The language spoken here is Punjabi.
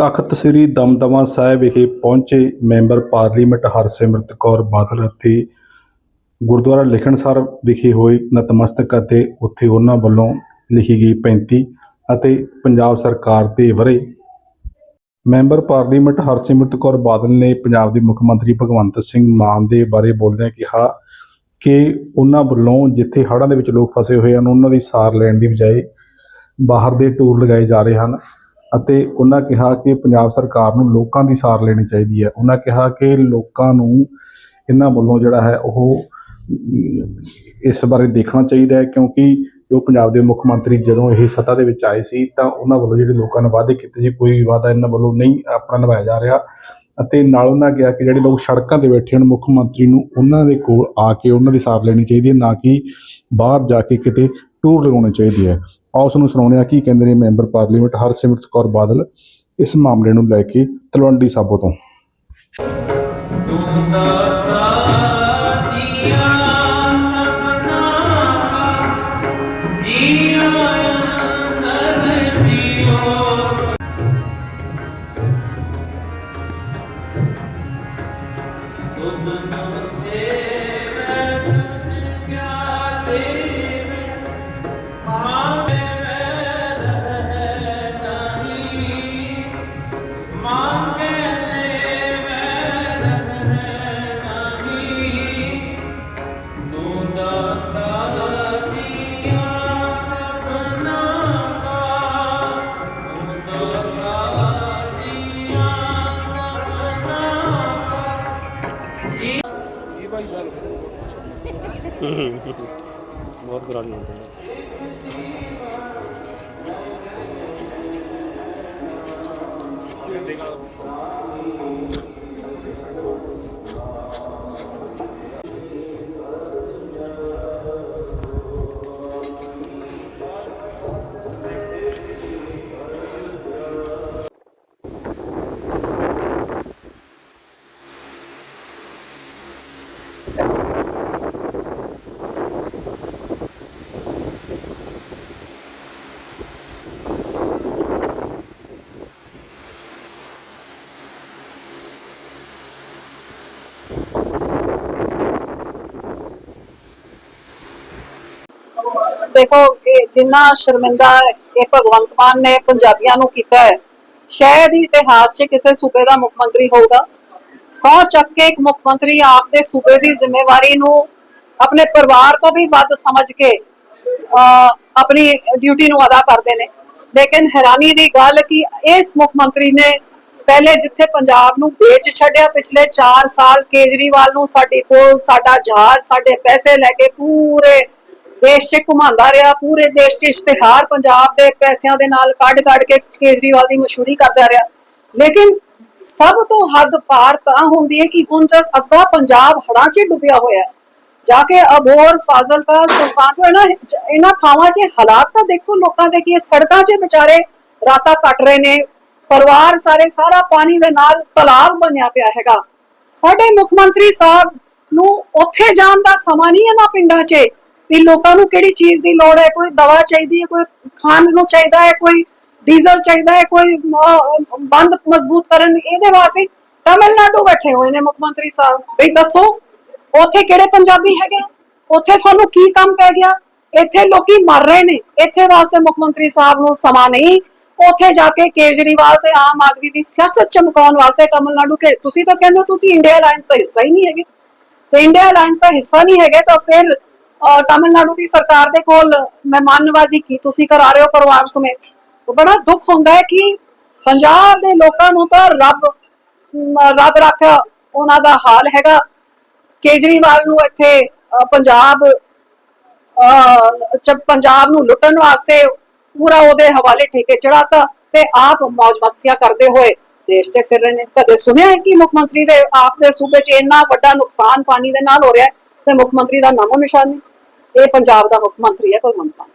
ਤਖਤ ਸ੍ਰੀ ਦਮਦਮਾ ਸਾਹਿਬ ਵਿਖੇ ਪਹੁੰਚੇ ਮੈਂਬਰ ਪਾਰਲੀਮੈਂਟ ਹਰਸਿਮਰਤ ਕੌਰ ਬਾਦਲ ਅਤੇ ਗੁਰਦੁਆਰਾ ਲਿਖਣਸਰ ਵਿਖੇ ਹੋਏ ਨਤਮਸਤਕ ਅਤੇ ਉੱਥੇ ਉਹਨਾਂ ਵੱਲੋਂ ਲਿਖੀ ਗਈ 35 ਅਤੇ ਪੰਜਾਬ ਸਰਕਾਰ ਦੇ ਵਰੇ ਮੈਂਬਰ ਪਾਰਲੀਮੈਂਟ ਹਰਸਿਮਰਤ ਕੌਰ ਬਾਦਲ ਨੇ ਪੰਜਾਬ ਦੇ ਮੁੱਖ ਮੰਤਰੀ ਭਗਵੰਤ ਸਿੰਘ ਮਾਨ ਦੇ ਬਾਰੇ ਬੋਲਦਿਆਂ ਕਿਹਾ ਕਿ ਉਹਨਾਂ ਵੱਲੋਂ ਜਿੱਥੇ ਹੜ੍ਹਾਂ ਦੇ ਵਿੱਚ ਲੋਕ ਫਸੇ ਹੋਏ ਹਨ, ਉਹਨਾਂ ਦੀ ਸਾਰ ਲੈਣ ਦੀ ਬਜਾਏ ਬਾਹਰ ਦੇ ਟੂਰ ਲਗਾਏ ਜਾ ਰਹੇ ਹਨ। ਅਤੇ ਉਹਨਾਂ ਕਿਹਾ ਕਿ ਪੰਜਾਬ ਸਰਕਾਰ ਨੂੰ ਲੋਕਾਂ ਦੀ ਸਾਰ ਲੈਣੀ ਚਾਹੀਦੀ ਹੈ। ਉਹਨਾਂ ਕਿਹਾ ਕਿ ਲੋਕਾਂ ਨੂੰ ਇਹਨਾਂ ਵੱਲੋਂ ਜਿਹੜਾ ਹੈ ਉਹ ਇਸ ਬਾਰੇ ਦੇਖਣਾ ਚਾਹੀਦਾ ਹੈ ਕਿਉਂਕਿ ਜੋ ਪੰਜਾਬ ਦੇ ਮੁੱਖ ਮੰਤਰੀ ਜਦੋਂ ਇਹ ਸੱਤਾ ਦੇ ਵਿੱਚ ਆਏ ਸੀ ਤਾਂ ਉਹਨਾਂ ਵੱਲੋਂ ਜਿਹੜੇ ਲੋਕਾਂ ਨੇ ਵਾਅਦੇ ਕੀਤੇ ਸੀ, ਕੋਈ ਵੀ ਵਾਅਦਾ ਇਹਨਾਂ ਵੱਲੋਂ ਨਹੀਂ ਆਪਣਾ ਨਿਭਾਇਆ ਜਾ ਰਿਹਾ ਅਤੇ ਨਾਲ ਉਹਨਾਂ ਕਿਹਾ ਕਿ ਜਿਹੜੇ ਲੋਕ ਸੜਕਾਂ ਤੇ ਬੈਠੇ ਹਨ, ਮੁੱਖ ਮੰਤਰੀ ਨੂੰ ਉਹਨਾਂ ਦੇ ਕੋਲ ਆ ਕੇ ਉਹਨਾਂ ਦੀ ਸਾਰ ਲੈਣੀ ਚਾਹੀਦੀ ਹੈ, ਨਾ ਕਿ ਬਾਹਰ ਜਾ ਕੇ ਕਿਤੇ ਟੂਰ ਲਗਾਉਣੇ ਚਾਹੀਦੇ ਹੈ। ਆਓ ਤੁਹਾਨੂੰ ਸੁਣਾਉਂਦੇ ਹਾਂ ਕੀ ਕਹਿੰਦੇ ਨੇ ਮੈਂਬਰ ਪਾਰਲੀਮੈਂਟ ਹਰਸਿਮਰਤ ਕੌਰ ਬਾਦਲ ਇਸ ਮਾਮਲੇ ਨੂੰ ਲੈ ਕੇ ਤਲਵੰਡੀ ਸਾਬੋ ਤੋਂ 다시 뭐하들 하는 건데 내가 ਦੇਖੋ ਜਿੰਨਾ ਸ਼ਰਮਿੰਦਾ ਇਹ ਭਗਵੰਤ ਮਾਨ ਨੇ ਪੰਜਾਬੀਆਂ ਨੂੰ ਕੀਤਾ ਹੈ, ਸ਼ਾਇਦ ਹੀ ਇਤਿਹਾਸ 'ਚ ਕਿਸੇ ਸੂਬੇ ਦਾ ਮੁੱਖ ਮੰਤਰੀ ਹੋਊਗਾ। ਸੌ ਚੱਕ ਕੇ ਇੱਕ ਮੁੱਖ ਮੰਤਰੀ ਆਪ ਸੂਬੇ ਦੀ ਜ਼ਿੰਮੇਵਾਰੀ ਨੂੰ ਆਪਣੇ ਪਰਿਵਾਰ ਤੋਂ ਵੀ ਵੱਧ ਸਮਝ ਕੇ ਆਪਣੀ ਡਿਊਟੀ ਨੂੰ ਅਦਾ ਕਰਦੇ ਨੇ। ਲੇਕਿਨ ਹੈਰਾਨੀ ਦੀ ਗੱਲ ਕਿ ਇਸ ਮੁੱਖ ਮੰਤਰੀ ਨੇ ਪਹਿਲੇ ਜਿੱਥੇ ਪੰਜਾਬ ਨੂੰ ਵੇਚ ਛੱਡਿਆ, ਪਿਛਲੇ 4 ਸਾਲ ਕੇਜਰੀਵਾਲ ਨੂੰ ਸਾਡੀ ਕੋਲ ਸਾਡਾ ਜਹਾਜ਼, ਸਾਡੇ ਪੈਸੇ ਲੈ ਕੇ ਪੂਰੇ ਦੇਸ਼ 'ਚ ਘੁਮਾਉਂਦਾ ਰਿਹਾ, ਪੂਰੇ ਦੇਸ਼ 'ਚ ਇਸ਼ਤਿਹਾਰ ਪੰਜਾਬ ਦੇ ਪੈਸਿਆਂ ਦੇ ਨਾਲ ਕੱਢ ਕੱਢ ਕੇ ਕੇਜਰੀਵਾਲ ਦੀ ਮਸ਼ਹੂਰੀ ਕਰਦਾ ਰਿਹਾ। ਲੇਕਿਨ ਸਭ ਤੋਂ ਹੱਦ ਪਾਰ ਤਾਂ ਹੁੰਦੀ ਹੈ ਕਿ ਹੁਣ ਜਸ ਅੱਧਾ ਪੰਜਾਬ ਹੜ੍ਹਾਂ 'ਚ ਡੁੱਬਿਆ ਹੋਇਆ ਹੈ। ਜਾ ਕੇ ਅਬੋਰ ਫਾਜ਼ਿਲਕਾ ਸੁਲਤਾਨਪੁਰ ਇਹਨਾਂ ਇਹਨਾਂ ਥਾਵਾਂ 'ਚ ਹਾਲਾਤ ਤਾਂ ਦੇਖੋ ਲੋਕਾਂ ਦੇ ਕੀ ਸੜਕਾਂ 'ਚ ਵਿਚਾਰੇ ਰਾਤਾਂ ਕੱਟ ਰਹੇ ਨੇ। ਪਰਿਵਾਰ ਸਾਰੇ, ਸਾਰਾ ਪਾਣੀ ਦੇ ਨਾਲ ਤਲਾਬ ਬਣਿਆ ਪਿਆ ਹੈਗਾ। ਸਾਡੇ ਮੁੱਖ ਮੰਤਰੀ ਸਾਹਿਬ ਨੂੰ ਉੱਥੇ ਜਾਣ ਦਾ ਸਮਾਂ ਨਹੀਂ ਇਹਨਾਂ ਪਿੰਡਾਂ 'ਚ। ਵੀ ਲੋਕਾਂ ਨੂੰ ਕਿਹੜੀ ਚੀਜ਼ ਦੀ ਲੋੜ ਹੈ? ਕੋਈ ਦਵਾ ਚਾਹੀਦੀ ਹੈ, ਕੋਈ ਖਾਣ ਨੂੰ ਚਾਹੀਦਾ ਹੈ, ਕੋਈ ਡੀਜ਼ਲ ਚਾਹੀਦਾ ਹੈ, ਕੋਈ ਬੰਦ ਮਜ਼ਬੂਤ ਕਰਨ ਇਹਦੇ ਵਾਸਤੇ ਤਮਿਲਨਾਡੂ ਬੈਠੇ ਹੋਏ ਨੇ ਮੁੱਖ ਮੰਤਰੀ ਸਾਹਿਬ। ਵੀ ਦੱਸੋ, ਉੱਥੇ ਕਿਹੜੇ ਪੰਜਾਬੀ ਹੈਗੇ ਉੱਥੇ ਤੁਹਾਨੂੰ ਕੀ ਕੰਮ ਪੈ ਗਿਆ? ਇੱਥੇ ਲੋਕੀ ਮਰ ਰਹੇ ਨੇ। ਇੱਥੇ ਵਾਸਤੇ ਮੁੱਖ ਮੰਤਰੀ ਸਾਹਿਬ ਨੂੰ ਸਮਾਂ ਨਹੀਂ। ਉੱਥੇ ਜਾ ਕੇ ਕੇਜਰੀਵਾਲ ਤੇ ਆਮ ਆਦਮੀ ਦੀ ਸਿਆਸਤ ਚਮਕਾਉਣ ਵਾਸਤੇ ਤਮਿਲਨਾਡੂ ਕੇ ਤੁਸੀਂ ਤਾਂ ਕਹਿੰਦੇ ਹੋ ਤੁਸੀਂ ਇੰਡੀਆ ਅਲਾਈਅੰਸ ਦਾ ਹਿੱਸਾ ਹੀ ਨਹੀਂ ਹੈਗੇ। ਤੇ ਇੰਡੀਆ ਅਲਾਈਅੰਸ ਦਾ ਹਿੱਸਾ ਨਹੀਂ ਹੈਗੇ ਤਾਂ ਫਿਰ ਅਹ, ਤਮਿਲਨਾਡੂ ਦੀ ਸਰਕਾਰ ਦੇ ਕੋਲ ਮਹਿਮਾਨ ਨਵਾਜ਼ੀ ਕੀ? ਤੁਸੀਂ ਕਰਾ ਰਹੇ ਹੋ ਪਰਿਵਾਰ ਸਮੇਤ। ਤਾਂ ਬੜਾ ਦੁੱਖ ਹੁੰਦਾ ਹੈ ਕਿ ਪੰਜਾਬ ਦੇ ਲੋਕਾਂ ਨੂੰ ਤਾਂ ਰੱਬ ਰੱਬ ਰੱਖ ਉਹਨਾਂ ਦਾ ਹਾਲ ਹੈਗਾ। ਕੇਜਰੀਵਾਲ ਨੂੰ ਇੱਥੇ ਪੰਜਾਬ ਚ ਪੰਜਾਬ ਨੂੰ ਲੁੱਟਣ ਵਾਸਤੇ ਪੂਰਾ ਉਹਦੇ ਹਵਾਲੇ ਠੇਕੇ ਚੜਾਤਾ ਤੇ ਆਪ ਮौज ਮਸਤੀਆਂ ਕਰਦੇ ਹੋਏ ਦੇਸ਼ 'ਚ ਫਿਰ ਰਹੇ ਨੇ। ਕਦੇ ਸੁਣਿਆ ਕਿ ਮੁੱਖ ਮੰਤਰੀ ਦੇ ਆਪ ਦੇ ਸੂਬੇ 'ਚ ਇੰਨਾ ਵੱਡਾ ਨੁਕਸਾਨ ਪਾਣੀ ਦੇ ਨਾਲ ਹੋ ਰਿਹਾ ਹੈ ਤੇ ਮੁੱਖ ਮੰਤਰੀ ਦਾ ਨਾਮੋ ਨਿਸ਼ਾਨ ਨਹੀਂ ਇਹ ਪੰਜਾਬ ਦਾ ਮੁੱਖ ਮੰਤਰੀ ਹੈ ਕੁਲਵੰਤ ਮਾਨ।